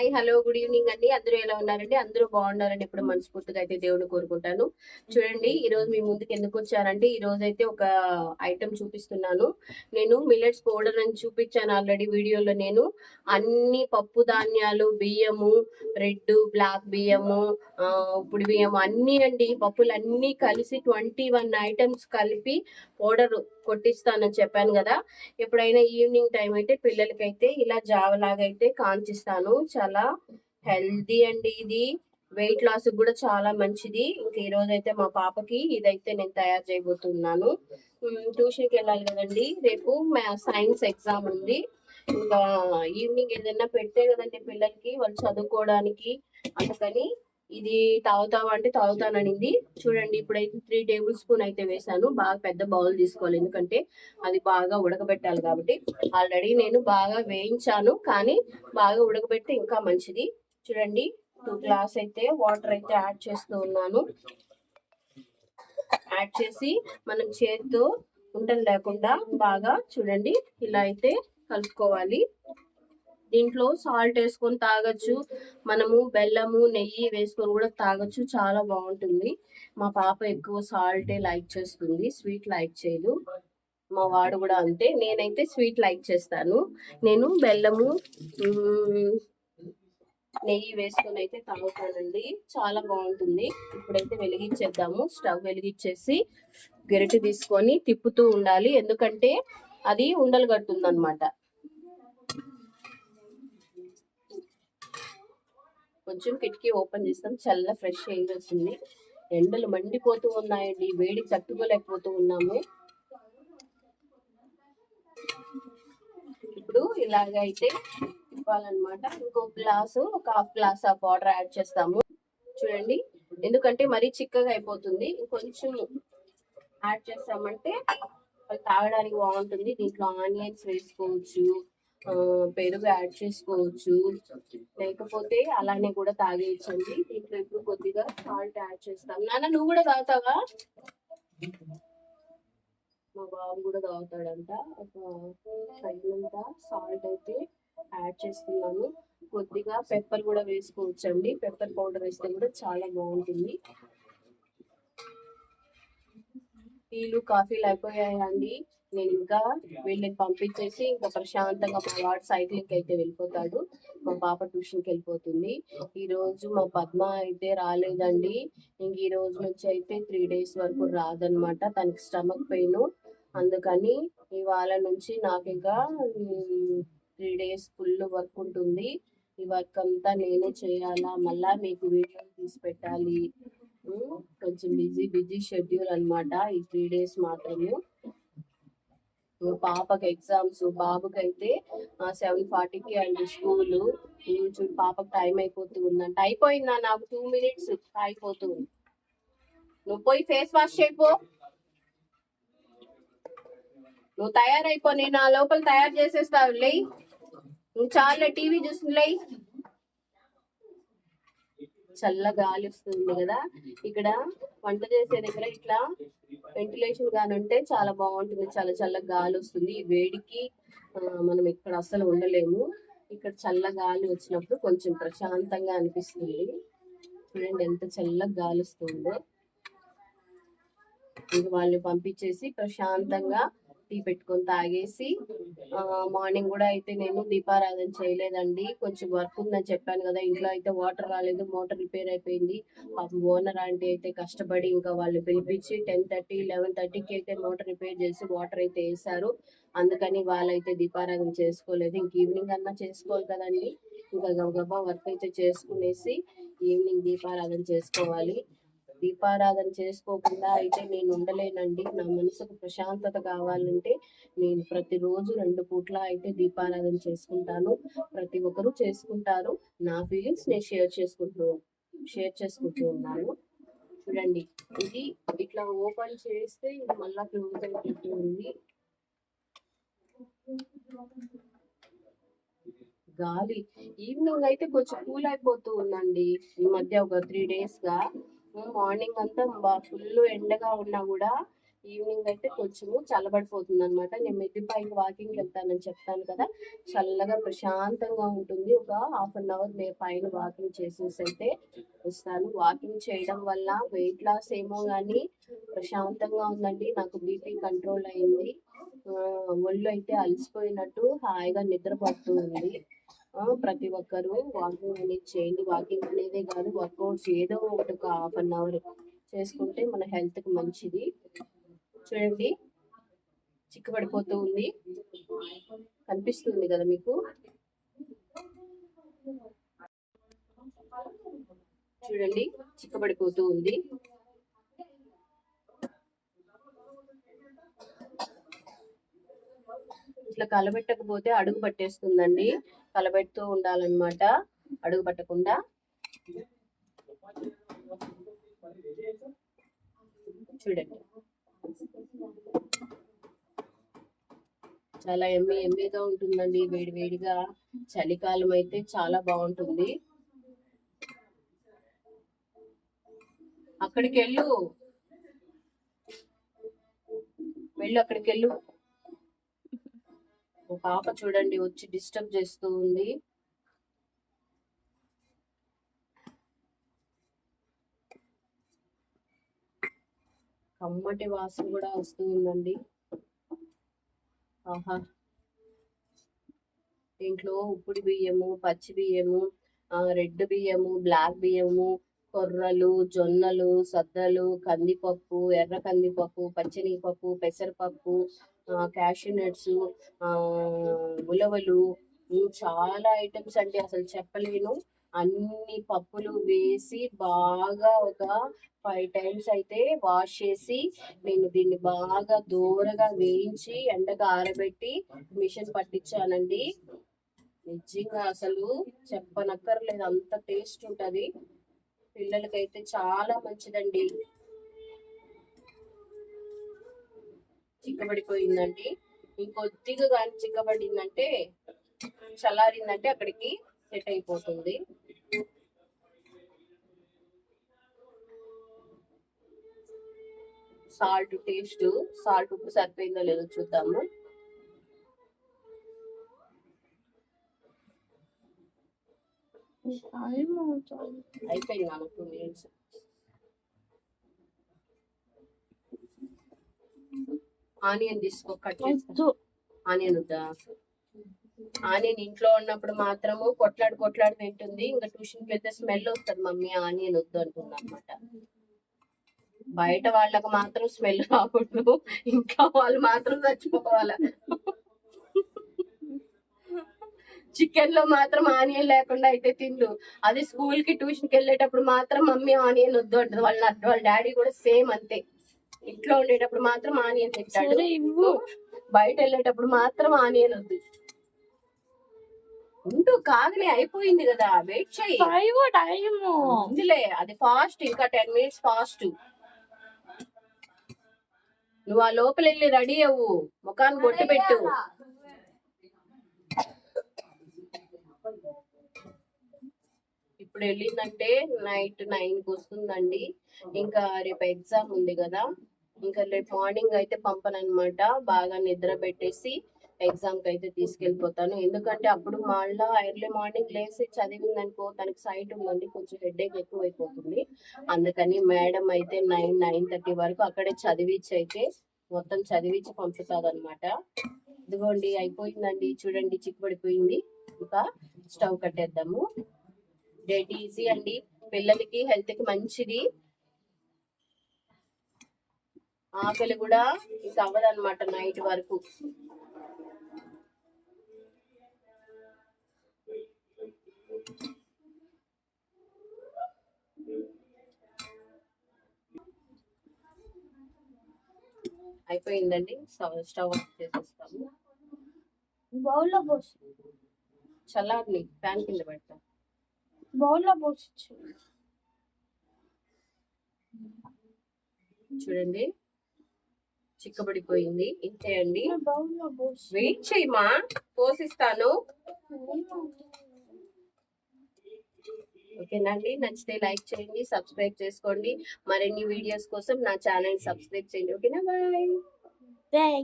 Hi hello good evening అండి. అందరూ ఎలా ఉన్నారండి? అందరూ బాగున్నారని ఇప్పుడు మనస్ఫూర్తిగా అయితే దేవుని కోరుకుంటాను. చూడండి ఈ రోజు మీ ముందుకు ఎందుకు వచ్చానంటే ఈ రోజు అయితే ఒక ఐటమ్ చూపిస్తున్నాను. నేను మిల్లెట్స్ పౌడర్ అని చూపించాను ఆల్రెడీ వీడియోలో నేను. అన్ని పప్పు ధాన్యాలు బియ్యము రెడ్ బ్లాక్ బియ్యము ఆ, ఉప్పుడు బియ్యం అన్ని అండి. పప్పులు అన్ని కలిసి ట్వంటీ వన్ ఐటమ్స్ కలిపి పౌడర్ కొట్టిస్తానని చెప్పాను కదా. ఎప్పుడైనా ఈవినింగ్ టైం అయితే పిల్లలకైతే ఇలా జావలాగా అయితే కాంచిస్తాను. చాలా హెల్దీ అండి ఇది. వెయిట్ లాస్ కూడా చాలా మంచిది. ఇంకా ఈ రోజు అయితే మా పాపకి ఇదైతే నేను తయారు చేయబోతున్నాను. ట్యూషన్కి వెళ్ళాలి కదండి. రేపు సైన్స్ ఎగ్జామ్ ఉంది. ఇంకా ఈవినింగ్ ఏదైనా పెడితే కదండి పిల్లలకి వాళ్ళు చదువుకోవడానికి అందుకని ఇది తాగుతావా అంటే తాగుతాననింది. చూడండి ఇప్పుడైతే త్రీ టేబుల్ స్పూన్ అయితే వేసాను బాగా పెద్ద బౌల్ తీసుకోవాలి. ఎందుకంటే అది బాగా ఉడకబెట్టాలి కాబట్టి. ఆల్రెడీ నేను బాగా వేయించాను కానీ బాగా ఉడకబెడితే ఇంకా మంచిది. చూడండి టూ గ్లాస్ అయితే వాటర్ అయితే యాడ్ చేస్తూ ఉన్నాను. యాడ్ చేసి మనం చేతితో ఉండలు లేకుండా బాగా చూడండి ఇలా అయితే కలుపుకోవాలి. దీంట్లో సాల్ట్ వేసుకొని తాగొచ్చు. మనము బెల్లము నెయ్యి వేసుకొని కూడా తాగొచ్చు. చాలా బాగుంటుంది. మా పాప ఎక్కువ సాల్టే లైక్ చేస్తుంది. స్వీట్ లైక్ చేయదు. మా వాడు కూడా అంతే. నేనైతే స్వీట్ లైక్ చేస్తాను. నేను బెల్లము నెయ్యి వేసుకొని అయితే తాగుతానండి. చాలా బాగుంటుంది. ఇప్పుడైతే వెలిగించేద్దాము. స్టవ్ వెలిగించేసి గరిటె తీసుకొని తిప్పుతూ ఉండాలి. ఎందుకంటే అది ఉండలు కడుతుంది అనమాట కొంచెం కిటికీ ఓపెన్ చేస్తాం. చల్ల ఫ్రెష్ ఎయిర్ వస్తుంది ఎండలు మండిపోతూ ఉన్నాయండి. వేడి తట్టుకోలేకపోతూ ఉన్నాము. ఇప్పుడు ఇలాగైతే ఇవ్వాలన్నమాట. ఇంకో గ్లాసు ఒక half glass of water add చేస్తాము. చూడండి. ఎందుకంటే మరీ చిక్కగా అయిపోతుంది. కొంచెం యాడ్ చేస్తామంటే తాగడానికి బాగుంటుంది. దీంట్లో ఆనియన్స్ వేసుకోవచ్చు. పెరుగు యాడ్ చేసుకోవచ్చు. లేకపోతే అలానే కూడా తాగేయచ్చండి. దీంట్లో ఇప్పుడు కొద్దిగా సాల్ట్ యాడ్ చేస్తాం. నాన్న నువ్వు కూడా తాగుతావా? మా బాబు కూడా తాగుతాడంట. ఒక తగినంత సాల్ట్ అయితే యాడ్ చేస్తున్నాను. కొద్దిగా పెప్పర్ కూడా వేసుకోవచ్చండి. పెప్పర్ పౌడర్ వేస్తే కూడా చాలా బాగుంటుంది. టీలు కాఫీలు అయిపోయాయండి. నేను ఇంకా వీళ్ళని పంపించేసి ఇంకా ప్రశాంతంగా మా వాడు సైక్లింగ్కి అయితే వెళ్ళిపోతాడు. మా పాప ట్యూషన్కి వెళ్ళిపోతుంది. ఈరోజు మా పద్మ అయితే రాలేదండి. ఇంక ఈ రోజు నుంచి అయితే త్రీ డేస్ వరకు రాదనమాట తనకి స్టమక్ పెయిన్. అందుకని ఇవాళ నుంచి నాకు ఇంకా త్రీ డేస్ ఫుల్ వర్క్ ఉంటుంది. ఈ వర్క్ అంతా నేనే చేయాలా? మళ్ళా మీకు వీడియో తీసి పెట్టాలి. కొంచెం బిజీ బిజీ షెడ్యూల్ అన్నమాట. ఈ త్రీ డేస్ మాత్రము. పాపకి ఎగ్జామ్స్ బాబుకి అయితే సెవెన్ ఫార్టీకి అండ్ స్కూల్. చూడు పాపకి టైం అయిపోతూ ఉందంట. అయిపోయిందా నాకు టూ మినిట్స్? అయిపోతూ ఉంది. నువ్వు పోయి ఫేస్ వాష్ అయిపో నువ్వు తయారైపో నేను ఆ లోపల తయారు చేసేస్తావు లే నువ్వు చాలా టీవీ చూస్తుందిలే చల్ల గాలి వస్తుంది కదా. ఇక్కడ వంట చేసే దగ్గర ఇట్లా వెంటిలేషన్ గాని ఉంటే చాలా బాగుంటుంది. చాలా చల్ల గాలి వస్తుంది ఈ వేడికి మనం ఇక్కడ అస్సలు ఉండలేము. ఇక్కడ చల్ల గాలి వచ్చినప్పుడు కొంచెం ప్రశాంతంగా అనిపిస్తుంది. చూడండి ఎంత చల్ల గాలి వస్తుందో ఇంక వాళ్ళని పంపించేసి ప్రశాంతంగా టీ పెట్టుకొని తాగేసి మార్నింగ్ కూడా అయితే నేను దీపారాధన చేయలేదండి. కొంచెం వర్క్ ఉందని చెప్పాను కదా ఇంట్లో అయితే వాటర్ రాలేదు మోటార్ రిపేర్ అయిపోయింది. పాపం ఓనర్ ఆంటీ అయితే కష్టపడి ఇంకా వాళ్ళు పిలిపించి టెన్ థర్టీ లెవెన్ థర్టీకి అయితే మోటార్ రిపేర్ చేసి వాటర్ అయితే వేసారు అందుకని వాళ్ళైతే దీపారాధన చేసుకోలేదు. ఇంక ఈవినింగ్ అన్నా చేసుకోవాలి కదండి. ఇంకా గబగబా వర్క్ అయితే చేసుకునేసి ఈవినింగ్ దీపారాధన చేసుకోవాలి. దీపారాధన చేసుకోకుండా అయితే నేను ఉండలేనండి. నా మనసుకు ప్రశాంతత కావాలంటే నేను ప్రతిరోజు రెండు పూట్ల అయితే దీపారాధన చేసుకుంటాను. ప్రతి ఒక్కరూ చేసుకుంటారు. నా ఫీలింగ్స్ నేను షేర్ చేసుకుంటూ షేర్ చేసుకుంటూ ఉన్నాను. చూడండి ఇది ఇట్లా ఓపెన్ చేస్తే ఇది మళ్ళా క్లోజ్ అయిపోతూ ఉంది. గాలి ఈవినింగ్ అయితే కొంచెం కూల్ అయిపోతూ ఉందండి. ఈ మధ్య ఒక త్రీ డేస్గా మార్నింగ్ అంతా ఫుల్ ఎండగా ఉన్నా కూడా ఈవినింగ్ అయితే కొంచెము చల్లబడిపోతుంది అనమాట నేను మెద్ది పైకి వాకింగ్ వెళ్తానని చెప్తాను కదా చల్లగా ప్రశాంతంగా ఉంటుంది. ఒక హాఫ్ అన్ అవర్ నేను పైన వాకింగ్ చేసేసి అయితే వస్తాను. వాకింగ్ చేయడం వల్ల వెయిట్ లాస్ ఏమో కానీ ప్రశాంతంగా ఉందండి. నాకు బీపీ కంట్రోల్ అయింది. ఒళ్ళు అయితే అలసిపోయినట్టు హాయిగా నిద్ర పడుతుంది ప్రతి ఒక్కరు వాకింగ్ అనేది చేయండి. వాకింగ్ అనేదే కాదు వర్కౌట్స్ ఏదో ఒకటి ఒక హాఫ్ అన్ అవర్ చేసుకుంటే మన హెల్త్కి మంచిది. చూడండి చిక్కబడిపోతూ ఉంది. కనిపిస్తుంది కదా మీకు? చూడండి చిక్కబడిపోతూ ఉంది. ఇట్లా కలబెట్టకపోతే అడుగు పట్టేస్తుందండి. కలబెడుతూ ఉండాలన్నమాట. అడుగు పట్టకుండా. చూడండి. చాలా ఎమ్మె ఎమ్మెగా ఉంటుందండి. వేడి వేడిగా చలికాలం అయితే చాలా బాగుంటుంది. అక్కడికి వెళ్ళు వెళ్ళు అక్కడికి వెళ్ళు పాప చూడండి వచ్చి డిస్టర్బ్ చేస్తూ ఉంది. కమ్మటి వాసన కూడా వస్తూ ఉందండి. ఆహా. దీంట్లో ఉప్పుడు బియ్యము పచ్చి బియ్యము ఆ, రెడ్ బియ్యము బ్లాక్ బియ్యము కొర్రలు జొన్నలు సద్దలు కందిపప్పు ఎర్ర కందిపప్పు పచ్చనిపప్పు పెసరపప్పు క్యాషూ నట్స్ ఉలవలు చాలా ఐటమ్స్ అండి. అసలు చెప్పలేను. అన్ని పప్పులు వేసి బాగా ఒక ఫైవ్ టైమ్స్ అయితే వాష్ చేసి నేను దీన్ని బాగా దూరగా వేయించి ఎండగా ఆరబెట్టి మిషన్ పట్టించానండి. నిజంగా అసలు చెప్పనక్కర్లేదు. అంత టేస్ట్ ఉంటుంది. పిల్లలకైతే చాలా మంచిదండి. చిక్కబడిపోయిందండి. ఇంకొద్దిగా కానీ చిక్కబడిందంటే చల్లారిందంటే అక్కడికి సెట్ అయిపోతుంది. సాల్ట్ టేస్ట్ సాల్ట్ ఉప్పు సరిపోయిందో లేదో చూద్దాము. అయిపోయింది నాన్న టూ మినిట్స్. ఆనియన్ తీసుకో కట్ చేసుకో ఆనియన్ వద్దా? ఆనియన్ ఇంట్లో ఉన్నప్పుడు మాత్రము కొట్లాడి కొట్లాడి తింటుంది. ఇంకా ట్యూషన్కి వెళ్తే స్మెల్ వస్తుంది మమ్మీ ఆనియన్ వద్దు అంటుంది అనమాట బయట వాళ్ళకి మాత్రం స్మెల్ రాకూడదు. ఇంకా వాళ్ళు మాత్రం చచ్చిపోవాలి. చికెన్లో మాత్రం ఆనియన్ లేకుండా అయితే తిండు అది స్కూల్కి ట్యూషన్కి వెళ్ళేటప్పుడు మాత్రం మమ్మీ ఆనియన్ వద్దు అంటది. వాళ్ళ వాళ్ళ డాడీ కూడా సేమ్ అంతే. ఇంట్లో ఉండేటప్పుడు మాత్రం ఆనియన్ తింటాడు. ఇవ్వు. బయట వెళ్ళేటప్పుడు మాత్రం ఆనియన్ వద్దు. ఉండు కాగలే అయిపోయింది కదా వెయిట్ టైము ఉందిలే అది ఫాస్ట్ ఇంకా టెన్ మినిట్స్ ఫాస్ట్ నువ్వు ఆ లోపల వెళ్ళి రెడీ అవ్వు. ముఖాన్ని కొట్టు పెట్టు. ఇప్పుడు వెళ్ళిందంటే నైట్ నైన్కి వస్తుందండి. ఇంకా రేపు ఎగ్జామ్ ఉంది కదా. ఇంకా రేపు మార్నింగ్ అయితే పంపనమాట బాగా నిద్ర పెట్టేసి ఎగ్జామ్కి అయితే తీసుకెళ్ళిపోతాను. ఎందుకంటే అప్పుడు మళ్ళా ఎర్లీ మార్నింగ్ లేసి చదివిందనుకో తనకి సైట్ ఉందండి కొంచెం హెడేక్ ఎక్కువ అయిపోతుంది అందుకని మేడం అయితే నైన్ నైన్ థర్టీ వరకు అక్కడే చదివించి అయితే మొత్తం చదివించి పంపుతాదనమాట ఇదిగోండి అయిపోయిందండి. చూడండి చిక్కుపడిపోయింది ఇంకా స్టవ్ కట్టేద్దాము. డేట్ ఈజీ అండి. పిల్లలకి హెల్త్కి మంచిది. ఆకలి కూడా ఇంకా అవ్వదన్నమాట నైట్ వరకు. అయిపోయిందండి. స్టవ్ స్టవ్ ఆఫ్ చేసేస్తాము. బౌల్లో పోసి. చల్లారిని ప్యాన్ కింద పెడతాం. బౌల్లో పోసి చూడండి. చిక్కబడిపోయింది. ఇంతే అండి వెయిట్ చేయమా? పోసిస్తాను ఓకేనా అండి? నచ్చితే లైక్ చేయండి సబ్స్క్రైబ్ చేసుకోండి. మరిన్ని వీడియోస్ కోసం నా ఛానల్ సబ్స్క్రైబ్ చేయండి. ఓకేనా? బాయ్. బాయ్.